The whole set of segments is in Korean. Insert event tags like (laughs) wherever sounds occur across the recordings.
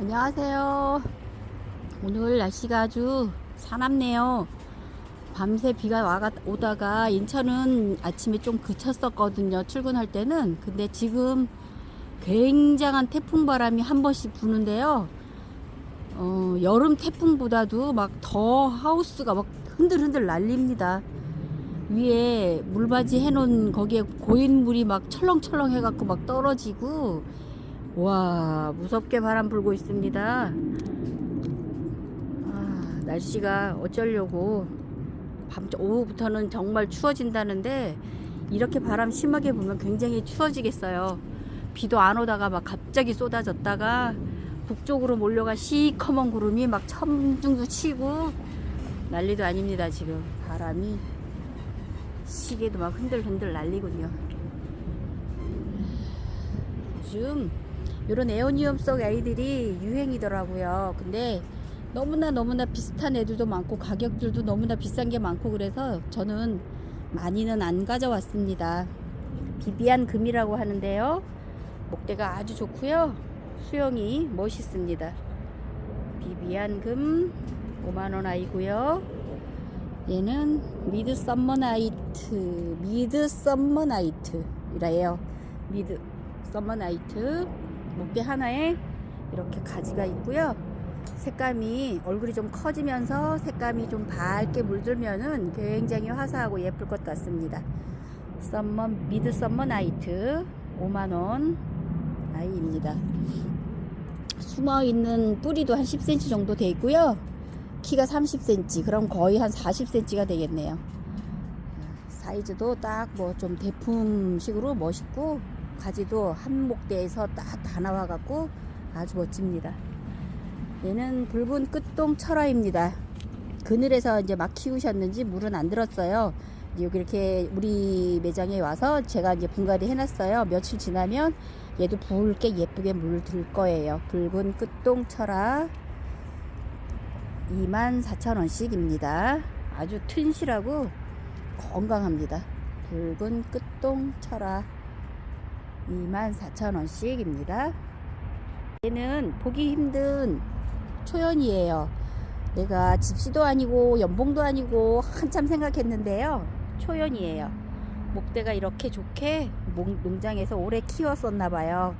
안녕하세요. 오늘 날씨가 아주 사납네요. 밤새 비가 와가, 오다가 인천은 아침에 좀 그쳤었거든요. 출근할 때는. 근데 지금 굉장한 태풍 바람이 한 번씩 부는데요. 어, 여름 태풍보다도 막 더 하우스가 막 흔들흔들 날립니다. 위에 물바지 해놓은 거기에 고인 물이 막 철렁철렁 해갖고 막 떨어지고 와 무섭게 바람 불고 있습니다. 아, 날씨가 어쩌려고 밤 오후부터는 정말 추워진다는데 이렇게 바람 심하게 불면 굉장히 추워지겠어요. 비도 안 오다가 막 갑자기 쏟아졌다가 북쪽으로 몰려가 시커먼 구름이 막 천둥도 치고 난리도 아닙니다 지금 바람이 시계도 막 흔들흔들 날리군요. 요즘 이런 에어니움 속 아이들이 유행이더라고요. 근데 너무나 너무나 비슷한 애들도 많고 가격들도 너무나 비싼 게 많고 그래서 저는 많이는 안 가져왔습니다. 비비안 금이라고 하는데요. 목대가 아주 좋고요. 수영이 멋있습니다. 비비안 금 5만원 아이고요. 얘는 미드 썸머 나이트, 미드 썸머 나이트이라요. 미드 썸머 나이트 목대 하나에 이렇게 가지가 있고요. 색감이 얼굴이 좀 커지면서 색감이 좀 밝게 물들면은 굉장히 화사하고 예쁠 것 같습니다. 썸머 미드 썸머 나이트 5만 원 아이입니다. 숨어 있는 뿌리도 한 10cm 정도 돼 있고요. 키가 30cm, 그럼 거의 한 40cm가 되겠네요. 사이즈도 딱 뭐 좀 대품식으로 멋있고 가지도 한 목대에서 딱 다 나와갖고 아주 멋집니다. 얘는 붉은 끝동 철화입니다. 그늘에서 이제 막 키우셨는지 물은 안 들었어요. 여기 이렇게 우리 매장에 와서 제가 이제 분갈이 해놨어요. 며칠 지나면 얘도 붉게 예쁘게 물 들 거예요. 붉은 끝동 철화 24,000원씩입니다. 아주 튼실하고 건강합니다. 붉은 끝동 철화 24,000원씩입니다. 얘는 보기 힘든 초연이에요. 내가 집시도 아니고 연봉도 아니고 한참 생각했는데요. 초연이에요. 목대가 이렇게 좋게 목- 농장에서 오래 키웠었나 봐요.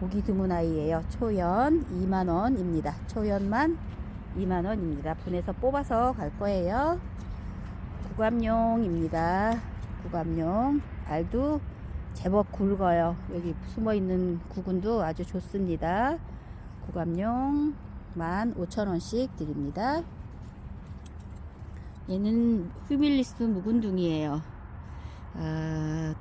보기 드문 아이예요. 초연 2만 원입니다. 초연만 2만 원입니다. 분해서 뽑아서 갈 거예요. 구감용입니다. 구감용. 알도 제법 굵어요. 여기 숨어 있는 구근도 아주 좋습니다. 구감용 15,000원씩 드립니다. 얘는 휴밀리스 묵은둥이에요. 아,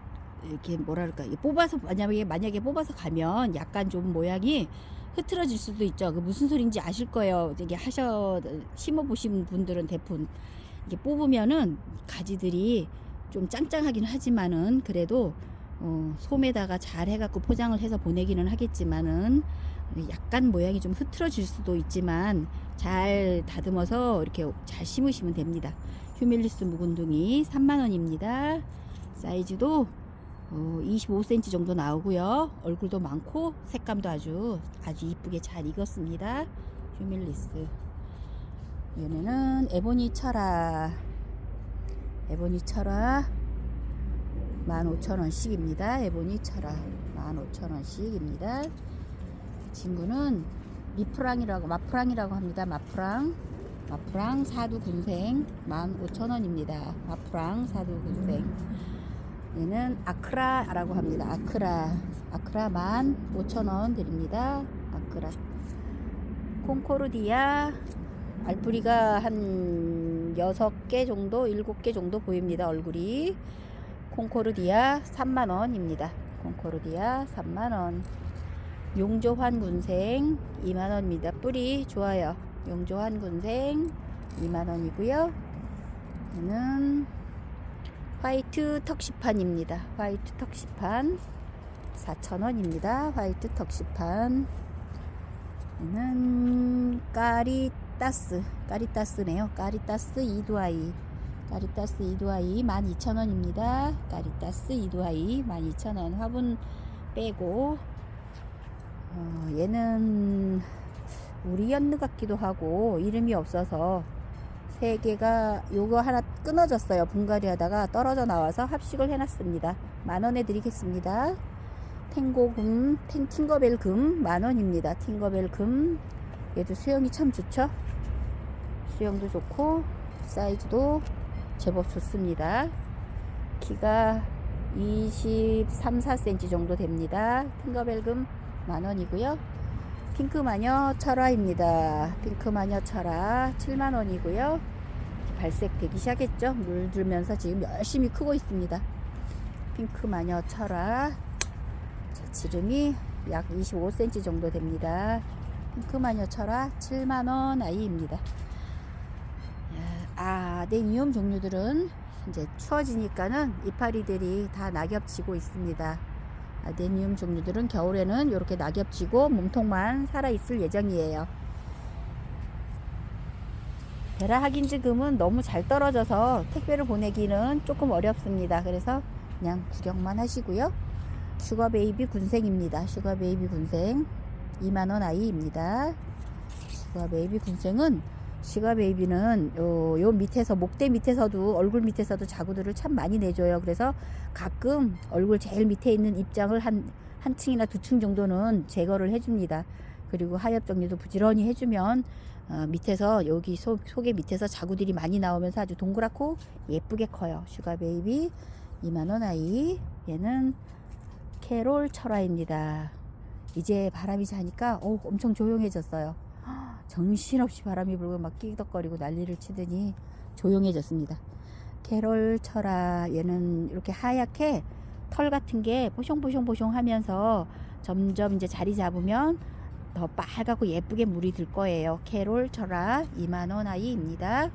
이렇게 뭐랄까, 뽑아서, 만약에, 만약에 뽑아서 가면 약간 좀 모양이 흐트러질 수도 있죠. 그 무슨 소린지 아실 거예요. 이게 하셔, 심어 보신 분들은 대부분. 이게 뽑으면은 가지들이 좀 짱짱하긴 하지만은 그래도 어, 솜에다가 잘 해갖고 포장을 해서 보내기는 하겠지만은 약간 모양이 좀 흐트러질 수도 있지만 잘 다듬어서 이렇게 잘 심으시면 됩니다. 휴밀리스 묵은둥이 3만원입니다. 사이즈도 어, 25cm 정도 나오고요. 얼굴도 많고 색감도 아주 아주 이쁘게 잘 익었습니다. 휴밀리스. 얘네는 에보니 철화. 에보니 철화 15,000원씩입니다. 에보니 철화 15,000원씩입니다. 친구는 미프랑이라고 마프랑이라고 합니다. 마프랑 마프랑 사두 군생 15,000원입니다. 마프랑 사두 군생 얘는 아크라라고 합니다. 아크라 아크라 15,000원 드립니다. 아크라 콩코르디아 알뿌리가 한 6개 정도 7개 정도 보입니다. 얼굴이 콩코르디아 3만원입니다. 콩코르디아 3만원. 용조환 군생 2만원입니다. 뿌리 좋아요. 용조환 군생 2만원이고요. 얘는 화이트 턱시판입니다. 화이트 턱시판 4,000원입니다. 화이트 턱시판. 얘는 까리따스, 까리따스네요. 까리따스 이두아이. 까리따스 이두아이 12,000원입니다. 까리따스 이두아이 12,000원. 화분 빼고 어, 얘는 우리 연느 같기도 하고 이름이 없어서 세 개가 요거 하나 끊어졌어요. 분갈이 하다가 떨어져 나와서 합식을 해놨습니다. 만 원에 드리겠습니다. 탱고금, 탱, 팅거벨 금 만원입니다. 팅거벨 금. 얘도 수영이 참 좋죠? 수영도 좋고, 사이즈도 제법 좋습니다. 키가 23, 4cm 정도 됩니다. 팅거벨 금 만원이고요. 핑크 마녀 철화입니다. 핑크 마녀 철화 7만원이고요. 발색되기 시작했죠? 물 들면서 지금 열심히 크고 있습니다. 핑크 마녀 철화 자, 지름이 약 25cm 정도 됩니다. 핑크마녀 철화 7만원 아이입니다. 아, 아데니움 종류들은 이제 추워지니까는 이파리들이 다 낙엽지고 있습니다. 아데니움 종류들은 겨울에는 이렇게 낙엽지고 몸통만 살아있을 예정이에요. 베라 하긴즈금은 너무 잘 떨어져서 택배를 보내기는 조금 어렵습니다. 그래서 그냥 구경만 하시고요. 슈가 베이비 군생입니다. 슈가 베이비 군생 2만원 아이입니다. 슈가 베이비 군생은 슈가 베이비는 요, 요 밑에서 목대 밑에서도 얼굴 밑에서도 자구들을 참 많이 내줘요. 그래서 가끔 얼굴 제일 밑에 있는 입장을 한, 한 층이나 두 층 정도는 제거를 해줍니다. 그리고 하엽 정리도 부지런히 해주면 어, 밑에서 여기 속, 속에 밑에서 자구들이 많이 나오면서 아주 동그랗고 예쁘게 커요. 슈가 베이비 2만원 아이 얘는 캐롤 철화입니다. 이제 바람이 자니까 오, 엄청 조용해졌어요. 정신없이 바람이 불고 막 끼덕거리고 난리를 치더니 조용해졌습니다. 캐롤 철화 얘는 이렇게 하얗게 털 같은 게 보숑보숑보숑 하면서 점점 이제 자리 잡으면 더 빨갛고 예쁘게 물이 들 거예요. 캐롤 철화 2만원 아이입니다.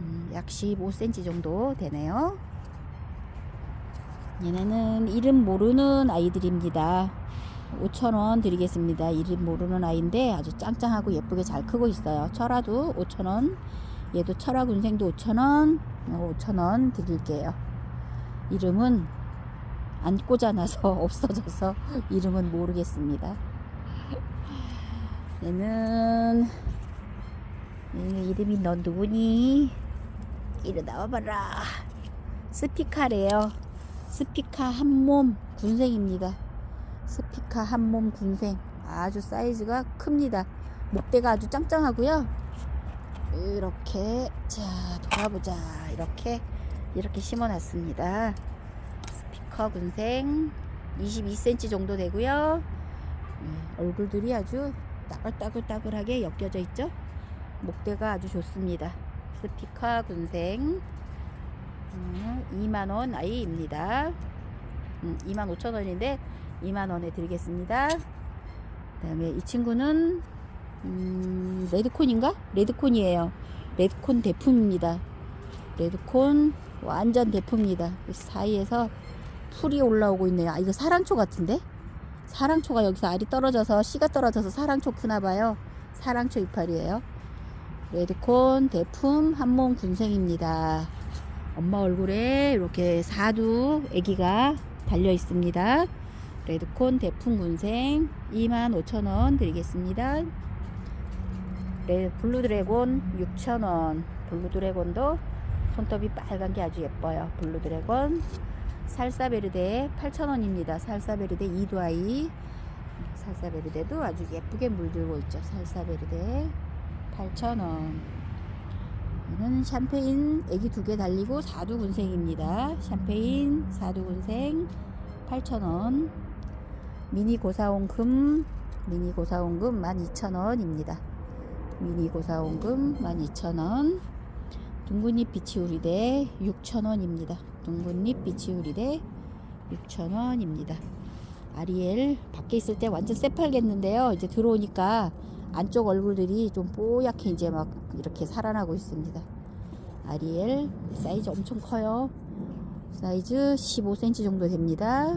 음, 약 15cm 정도 되네요. 얘네는 이름 모르는 아이들입니다. 5,000원 드리겠습니다. 이름 모르는 아이인데 아주 짱짱하고 예쁘게 잘 크고 있어요. 철화도 5,000원. 얘도 철화 군생도 5,000원. 5,000원 드릴게요. 이름은 안 꽂아놔서 (laughs) 없어져서 이름은 모르겠습니다. 얘는 얘 이름이 너 누구니? 이리 나와봐라. 스피카래요. 스피카 한 몸 군생입니다. 스피카 한몸 군생 아주 사이즈가 큽니다. 목대가 아주 짱짱하고요. 이렇게 자 돌아보자 이렇게 이렇게 심어놨습니다. 스피커 군생 22cm 정도 되고요. 네, 얼굴들이 아주 따글따글따글하게 엮여져 있죠. 목대가 아주 좋습니다. 스피커 군생 음, 2만원 아이입니다. 음, 2만 5천원인데 2만원에 드리겠습니다. 그 다음에 이 친구는 음, 레드콘인가? 레드콘이에요. 레드콘 대품입니다. 레드콘 완전 대품입니다. 그 사이에서 풀이 올라오고 있네요. 아 이거 사랑초 같은데? 사랑초가 여기서 알이 떨어져서 씨가 떨어져서 사랑초 크나봐요. 사랑초 이파리예요. 레드콘 대품 한몸 군생입니다. 엄마 얼굴에 이렇게 사두 아기가 달려 있습니다. 레드콘 대풍 군생 25,000원 드리겠습니다. 레, 블루드래곤 6,000원. 블루드래곤도 손톱이 빨간 게 아주 예뻐요. 블루드래곤 살사베르데 8,000원입니다. 살사베르데 이두아이 살사베르데도 아주 예쁘게 물들고 있죠. 살사베르데 8,000원. 이는 샴페인 애기 두 개 달리고 사두 군생입니다. 샴페인 사두 군생 8,000원. 미니 고사원금 미니 고사원금 12,000원입니다. 미니 고사원금 12,000원. 둥근잎 비치우리대 6,000원입니다. 둥근잎 비치우리대 6,000원입니다. 아리엘 밖에 있을 때 완전 새빨겠는데요. 이제 들어오니까 안쪽 얼굴들이 좀 뽀얗게 이제 막 이렇게 살아나고 있습니다. 아리엘 사이즈 엄청 커요. 사이즈 15cm 정도 됩니다.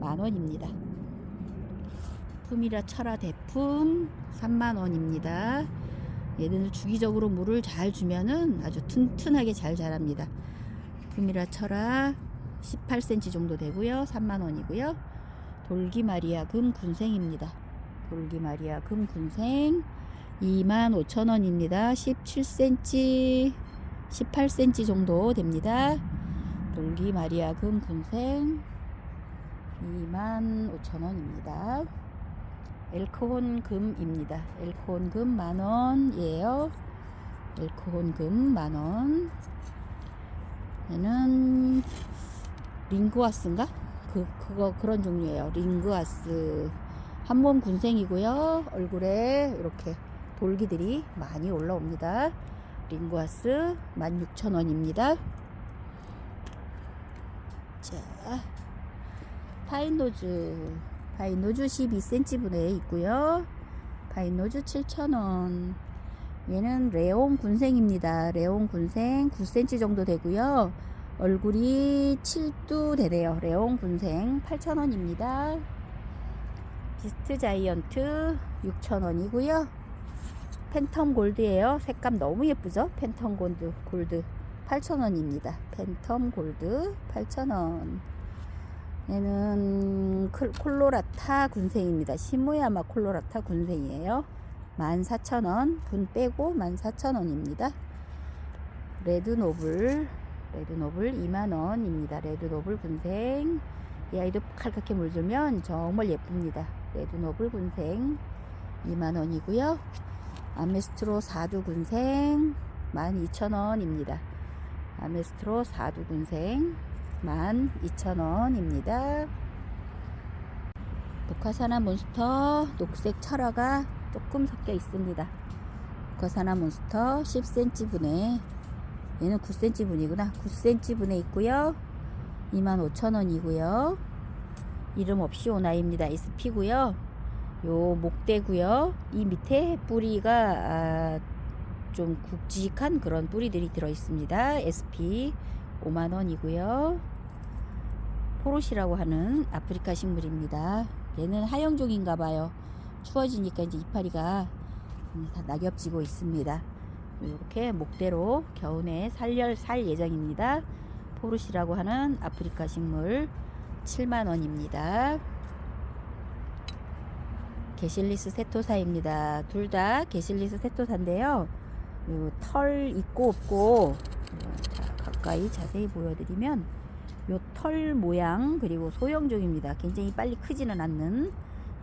네, 만원입니다. 품이라 철화 대품 3만원입니다. 얘는 주기적으로 물을 잘 주면은 아주 튼튼하게 잘 자랍니다. 품이라 철화 18cm 정도 되고요. 3만원이고요. 돌기마리아 금 군생입니다. 돌기마리아 금 군생 25,000원입니다. 17cm, 18cm 정도 됩니다. 돌기마리아 금 군생 25,000원입니다. 엘코혼 금입니다. 엘코혼 금 만원이에요. 엘코혼 금 만원. 얘는 링그와스인가? 그, 그거, 그런 종류예요. 링그와스. 한몸 군생이고요. 얼굴에 이렇게 돌기들이 많이 올라옵니다. 링그와스 16,000원입니다. 자, 파인노즈. 파인노즈 12cm 분에 있고요. 파인노즈 7,000원. 얘는 레옹 군생입니다. 레옹 군생 9cm 정도 되고요. 얼굴이 7두 되네요. 레옹 군생 8,000원입니다. 비스트 자이언트 6,000원이고요. 팬텀 골드예요. 색감 너무 예쁘죠? 팬텀 골드 골드 8,000원입니다. 팬텀 골드 8,000원. 얘는 클- 콜로라타 군생입니다. 시모야마 콜로라타 군생이에요. 14,000원. 분 빼고 14,000원입니다. 레드노블 레드노블 2만원입니다. 레드노블 군생. 이 아이도 칼같게 물들면 정말 예쁩니다. 레드노블 군생 2만원이고요. 아메스트로 4두 군생 12,000원입니다. 아메스트로 4두 군생 12,000원입니다. 녹화사나 몬스터 녹색 철화가 조금 섞여 있습니다. 녹화사나 몬스터 10cm 분에 얘는 9cm 분이구나. 9cm 분에 있고요. 25,000원이고요. 이름 없이 오나입니다. SP고요. 요 목대고요. 이 밑에 뿌리가 아, 좀 굵직한 그런 뿌리들이 들어 있습니다. SP 5만 원이고요. 포로시라고 하는 아프리카 식물입니다. 얘는 하영종인가 봐요. 추워지니까 이제 이파리가 다 낙엽지고 있습니다. 이렇게 목대로 겨우내 살열 살 예정입니다. 포르시라고 하는 아프리카 식물 7만 원입니다. 게실리스 세토사입니다. 둘 다 게실리스 세토사인데요. 요털 있고 없고 어, 자, 가까이 자세히 보여드리면 요 털 모양 그리고 소형종입니다. 굉장히 빨리 크지는 않는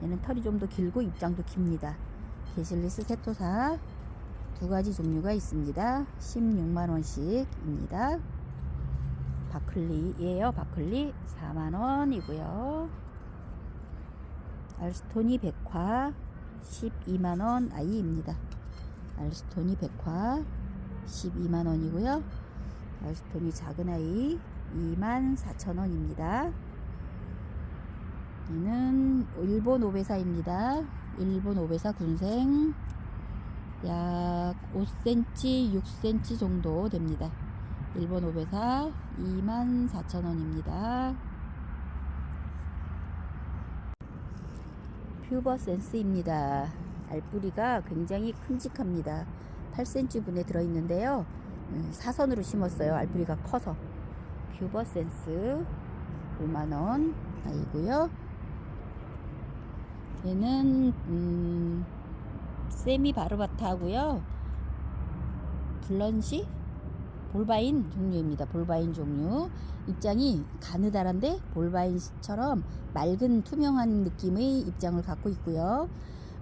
얘는 털이 좀 더 길고 입장도 깁니다. 게실리스 세토사 두 가지 종류가 있습니다. 16만 원씩입니다. 바클리예요. 바클리 4만 원이고요. 알스토니 백화 12만 원 아이입니다. 알스토니 백화 12만 원이고요. 알스토니 작은 아이 2만 4천 원입니다. 얘는 일본 오베사입니다. 일본 오베사 군생 약 5cm, 6cm 정도 됩니다. 일본 오베사 24,000원입니다. 퓨버 센스입니다. 알뿌리가 굉장히 큼직합니다. 8cm 분에 들어있는데요. 음, 사선으로 심었어요. 알뿌리가 커서. 퓨버 센스 5만원 아이고요. 얘는 음, 세미 바르바타하고요. 블런시 볼바인 종류입니다. 볼바인 종류. 입장이 가느다란데 볼바인처럼 맑은 투명한 느낌의 입장을 갖고 있고요.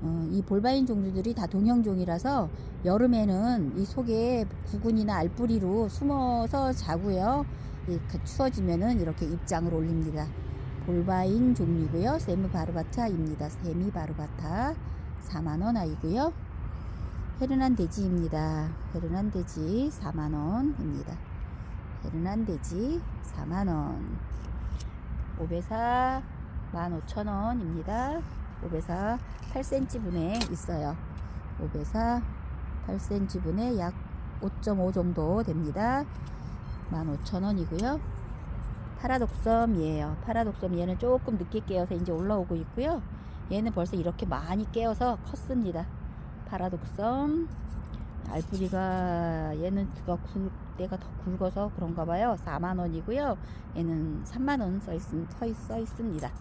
어, 이 볼바인 종류들이 다 동형종이라서 여름에는 이 속에 구근이나 알뿌리로 숨어서 자고요. 이 추워지면은 이렇게 입장을 올립니다. 볼바인 종류고요. 세미 바르바타입니다. 세미 바르바타 4만원 아이고요. 헤르난 돼지입니다. 헤르난 돼지 4만원입니다. 헤르난 돼지 4만원. 오베사 15,000원입니다. 오베사 8cm 분에 있어요. 오베사 8cm 분에 약 5.5 정도 됩니다. 15,000원이고요. 파라독섬이에요. 파라독섬 얘는 조금 늦게 깨어서 이제 올라오고 있고요. 얘는 벌써 이렇게 많이 깨어서 컸습니다. 파라독섬 알뿌리가 얘는 가 굵, 때가 더 굵어서 그런가 봐요. 4만 원이고요. 얘는 3만 원써 있, 써, 있, 써 있습니다.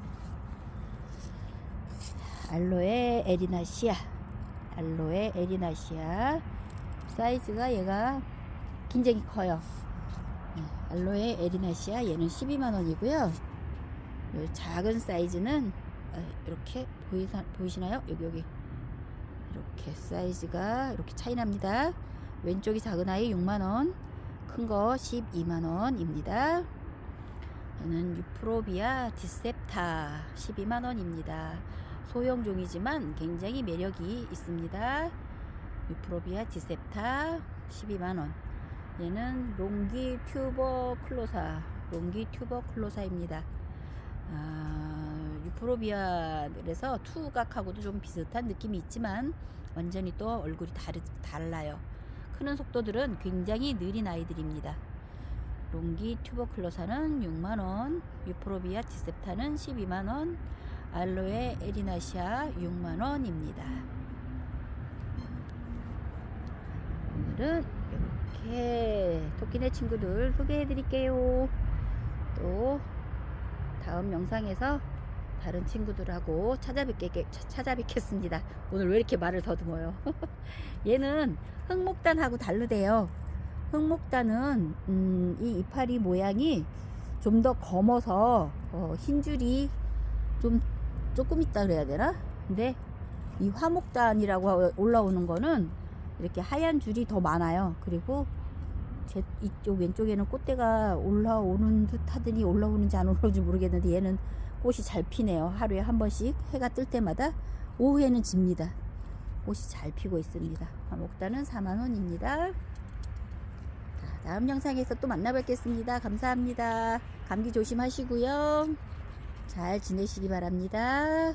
알로에 에리나시아 알로에 에리나시아 사이즈가 얘가 굉장히 커요 네, 알로에 에리나시아 얘는 12만원이고요. 요 작은 사이즈는 아, 이렇게 보이사, 보이시나요? 여기 여기. 이렇게 사이즈가 이렇게 차이 납니다. 왼쪽이 작은 아이 6만원 큰 거 12만원입니다. 얘는 유프로비아 디셉타 12만원입니다. 소형종이지만 굉장히 매력이 있습니다. 유프로비아 디셉타 12만원 얘는 롱기 튜버 클로사 롱기 튜버 클로사입니다. 아, 유프로비아 그래서 투각하고도 좀 비슷한 느낌이 있지만 완전히 또 얼굴이 다르, 달라요. 크는 속도들은 굉장히 느린 아이들입니다. 롱기 튜버클로사는 6만원 유프로비아 디셉타는 12만원 알로에 에리나시아 6만원입니다. 오늘은 이렇게 토끼네 친구들 소개해 드릴게요 또 다음 영상에서 다른 친구들하고 찾아뵙게, 찾아뵙겠습니다. 오늘 왜 이렇게 말을 더듬어요? (laughs) 얘는 흑목단하고 다르대요. 흑목단은 음, 이 이파리 모양이 좀 더 검어서 어, 흰 줄이 좀 조금 있다 그래야 되나? 근데 이 화목단이라고 올라오는 거는 이렇게 하얀 줄이 더 많아요. 그리고 제 이쪽 왼쪽에는 꽃대가 올라오는 듯 하더니 올라오는지 안 올라오는지 모르겠는데 얘는 꽃이 잘 피네요. 하루에 한 번씩 해가 뜰 때마다 오후에는 집니다. 꽃이 잘 피고 있습니다. 화목단은 4만원입니다. 다음 영상에서 또 만나 뵙겠습니다. 감사합니다. 감기 조심하시고요. 잘 지내시기 바랍니다.